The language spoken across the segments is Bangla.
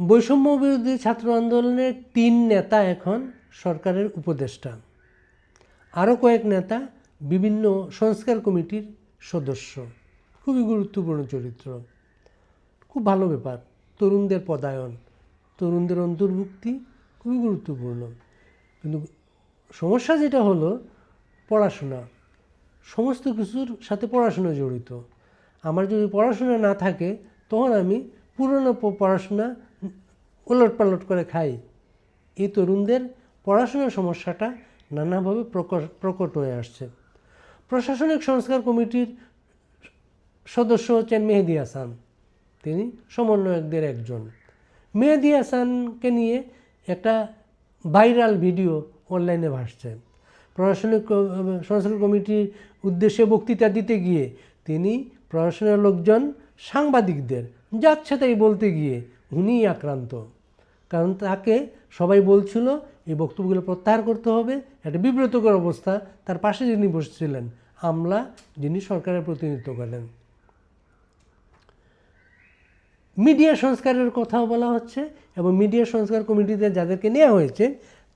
বৈষম্য বিরোধী ছাত্র আন্দোলনের তিন নেতা এখন সরকারের উপদেষ্টা। আরও কয়েক নেতা বিভিন্ন সংস্কার কমিটির সদস্য। খুবই গুরুত্বপূর্ণ চরিত্র। খুব ভালো ব্যাপার। তরুণদের পদায়ন, তরুণদের অন্তর্ভুক্তি খুবই গুরুত্বপূর্ণ। কিন্তু সমস্যা যেটা হলো পড়াশোনা। সমস্ত কিছুর সাথে পড়াশোনা জড়িত। আমার যদি পড়াশোনা না থাকে, তখন আমি পুরনো পড়াশোনা উলট পালট করে খাই। এই তরুণদের পড়াশোনার সমস্যাটা নানাভাবে প্রকট প্রকট হয়ে আসছে। প্রশাসনিক সংস্কার কমিটির সদস্য হচ্ছেন মেহেদি হাসান। তিনি সমন্বয়কদের একজন। মেহেদি হাসানকে নিয়ে একটা ভাইরাল ভিডিও অনলাইনে ভাসছে। প্রশাসনিক সংস্কার কমিটির উদ্দেশ্যে বক্তৃতা দিতে গিয়ে তিনি প্রশাসনের লোকজন সাংবাদিকদের যাচ্ছে তাই বলতে গিয়ে উনিই আক্রান্ত। কারণ তাকে সবাই বলছিল, এই বক্তব্যগুলো প্রত্যাহার করতে হবে। একটা বিব্রতকর অবস্থা। তার পাশে যিনি বসেছিলেন, আমলা, যিনি সরকারের প্রতিনিধিত্ব করেন। মিডিয়া সংস্কারের কথাও বলা হচ্ছে এবং মিডিয়া সংস্কার কমিটিতে যাদেরকে নেওয়া হয়েছে,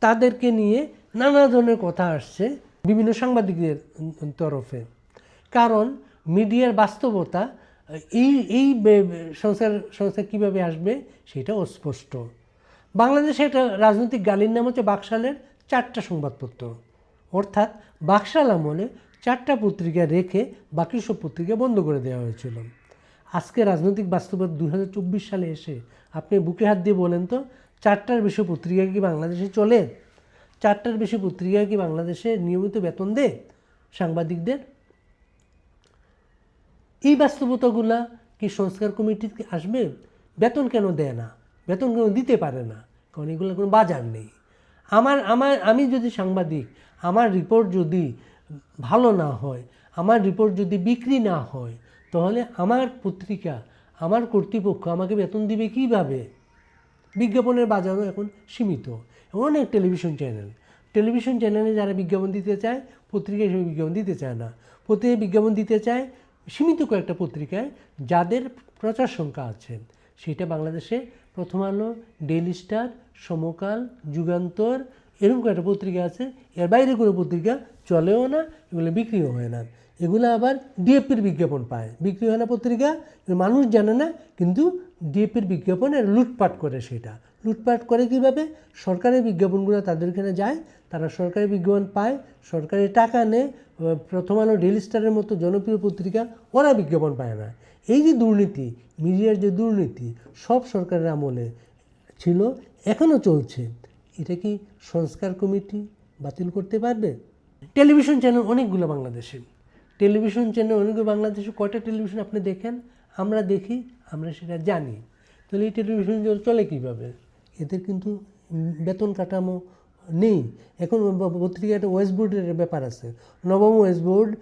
তাদেরকে নিয়ে নানা ধরনের কথা আসছে বিভিন্ন সাংবাদিকদের তরফে। কারণ মিডিয়ার বাস্তবতা এই এই সংস্কার সংস্কার কীভাবে আসবে সেটা অস্পষ্ট। বাংলাদেশে একটা রাজনৈতিক গালির নাম হচ্ছে বাকশালের চারটা সংবাদপত্র। অর্থাৎ বাকশাল আমলে চারটা পত্রিকা রেখে বাকি সব পত্রিকা বন্ধ করে দেওয়া হয়েছিল। আজকে রাজনৈতিক বাস্তবতা দু হাজার চব্বিশ সালে এসে আপনি বুকে হাত দিয়ে বলেন তো, চারটার বেশি পত্রিকা কি বাংলাদেশে চলে? চারটার বেশি পত্রিকা কি বাংলাদেশে নিয়মিত বেতন দেয়? সাংবাদিকদের এই বাস্তবতাগুলা কি সংস্কার কমিটি আসবে? বেতন কেন দেয় না? বেতন কেন দিতে পারে না? কারণ এগুলো কোনো বাজার নেই। আমার আমার, আমি যদি সাংবাদিক, আমার রিপোর্ট যদি ভালো না হয়, আমার রিপোর্ট যদি বিক্রি না হয়, তাহলে আমার পত্রিকা, আমার কর্তৃপক্ষ আমাকে বেতন দিবে কীভাবে? বিজ্ঞাপনের বাজারও এখন সীমিত। অনেক টেলিভিশন চ্যানেল টেলিভিশন চ্যানেলে যারা বিজ্ঞাপন দিতে চায়, পত্রিকা হিসেবে বিজ্ঞাপন দিতে চায় না। পত্রিকায় বিজ্ঞাপন দিতে চায় সীমিত কয়েকটা পত্রিকায় যাদের প্রচার সংখ্যা আছে, সেটা বাংলাদেশে প্রথম আলো ডেইলি স্টার, সমকাল, যুগান্তর, এরকম কয়েকটা পত্রিকা আছে। এর বাইরে কোনো পত্রিকা চলেও না, এগুলো বিক্রিও হয় না। এগুলো আবার ডিএপির বিজ্ঞাপন পায়। বিক্রি হয় না পত্রিকা মানুষ জানে না, কিন্তু ডিএপির বিজ্ঞাপন লুটপাট করে সেটা। লুটপাট করে কীভাবে? সরকারি বিজ্ঞাপনগুলো তাদের এখানে যায়, তারা সরকারি বিজ্ঞাপন পায় সরকারি টাকা নেয় প্রথম আলো ডেইলি স্টারের মতো জনপ্রিয় পত্রিকা ওরা বিজ্ঞাপন পায় না। এই যে দুর্নীতি, মিডিয়ার যে দুর্নীতি, সব সরকারের আমলে ছিল, এখনও চলছে। এটা কি সংস্কার কমিটি বাতিল করতে পারবে? টেলিভিশন চ্যানেল অনেকগুলো বাংলাদেশে। টেলিভিশন চ্যানেল অনেকগুলো বাংলাদেশে, কয়টা টেলিভিশন আপনি দেখেন? আমরা দেখি, আমরা সেটা জানি। তাহলে এই টেলিভিশন চলে কীভাবে? এদের কিন্তু বেতন কাঠামো নেই। এখন পত্রিকায় একটা ওয়েস্ট বোর্ডের ব্যাপার আছে। নবম ওয়েস্ট বোর্ড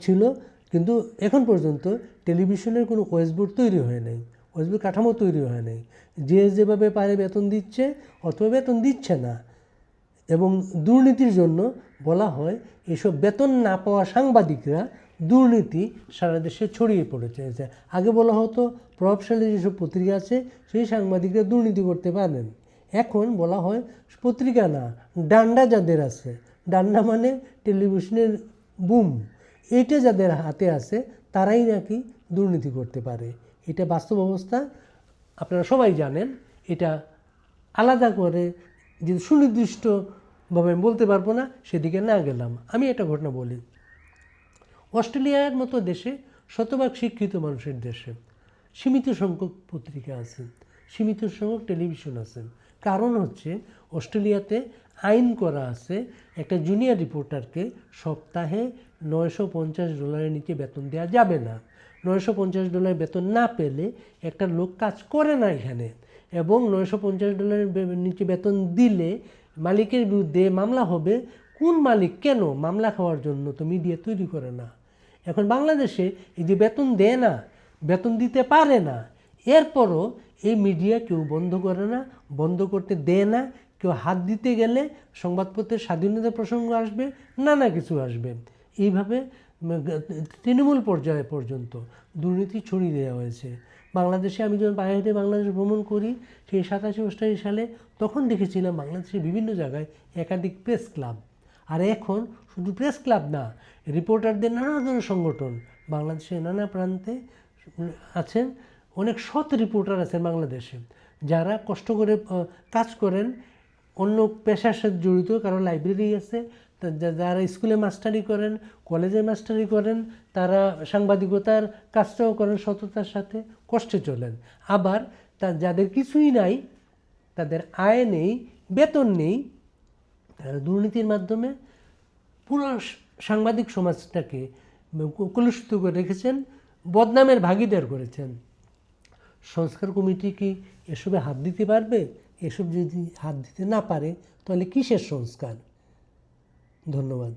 ছিল, কিন্তু এখন পর্যন্ত টেলিভিশনের কোনো ওয়েস্ট বোর্ড তৈরি হয় নাই। ওয়েস্ট বোর্ড কাঠামো তৈরি হয় নাই। যে যেভাবে পারে বেতন দিচ্ছে, অথবা বেতন দিচ্ছে না। এবং দুর্নীতির জন্য বলা হয়, এসব বেতন না পাওয়া সাংবাদিকরা দুর্নীতি সারা দেশে ছড়িয়ে পড়েছে। আগে বলা হতো, প্রভাবশালী যেসব পত্রিকা আছে, সেই সাংবাদিকরা দুর্নীতি করতে পারেন। এখন বলা হয় পত্রিকা না, ডান্ডা যাদের আছে। ডান্ডা মানে টেলিভিশনের বুম। এইটা যাদের হাতে আছে, তারাই নাকি দুর্নীতি করতে পারে। এটা বাস্তব অবস্থা, আপনারা সবাই জানেন। এটা আলাদা করে যে সুনির্দিষ্টভাবে আমি বলতে পারব না, সেদিকে না গেলাম। আমি একটা ঘটনা বলি। অস্ট্রেলিয়ার মতো দেশে শতভাগ শিক্ষিত মানুষের দেশে সীমিত সংখ্যক পত্রিকা আছে। সীমিত সংখ্যক টেলিভিশন আছে। কারণ হচ্ছে, অস্ট্রেলিয়াতে আইন করা আছে, একটা জুনিয়র রিপোর্টারকে সপ্তাহে নয়শো পঞ্চাশ ডলারের নিচে বেতন দেওয়া যাবে না। নয়শো পঞ্চাশ ডলার বেতন না পেলে একটা লোক কাজ করে না এখানে। এবং নয়শো পঞ্চাশ ডলারের নিচে বেতন দিলে মালিকের বিরুদ্ধে মামলা হবে। কোন মালিক, কেন? মামলা খাওয়ার জন্য তো মিডিয়া তৈরি করে না। এখন বাংলাদেশে এই যে বেতন দেয় না, বেতন দিতে পারে না, এরপরও এই মিডিয়া কেউ বন্ধ করে না, বন্ধ করতে দেয় না। কেউ হাত দিতে গেলে সংবাদপত্রের স্বাধীনতা প্রসঙ্গ আসবে, নানা কিছু আসবে। এইভাবে তৃণমূল পর্যায়ে পর্যন্ত দুর্নীতি ছড়িয়ে দেওয়া হয়েছে। বাংলাদেশে আমি যখন বাইরে বাংলাদেশ ভ্রমণ করি, সেই সাতাশি অষ্টাশি সালে তখন দেখেছিলাম বাংলাদেশের বিভিন্ন জায়গায় একাধিক প্রেস ক্লাব আর এখন শুধু প্রেস ক্লাব না রিপোর্টারদের নানা ধরনের সংগঠন বাংলাদেশের নানা প্রান্তে আছেন। অনেক সৎ রিপোর্টার আছেন বাংলাদেশে, যারা কষ্ট করে কাজ করেন। অন্য পেশার সাথে জড়িত, কারও লাইব্রেরি আছে যারা স্কুলে মাস্টারি করেন কলেজে মাস্টারি করেন, তারা সাংবাদিকতার কাজটাও করেন সততার সাথে, কষ্টে চলেন। আবার তা যাদের কিছুই নাই, তাদের আয় নেই, বেতন নেই, তারা দুর্নীতির মাধ্যমে পুরো সাংবাদিক সমাজটাকে কলুষিত করে রেখেছেন, বদনামের ভাগিদার করেছেন। সংস্কার কমিটি কি এসবে হাত দিতে পারবে? এসব যদি হাত দিতে না পারে, তাহলে কিসের সংস্কার? ধন্যবাদ।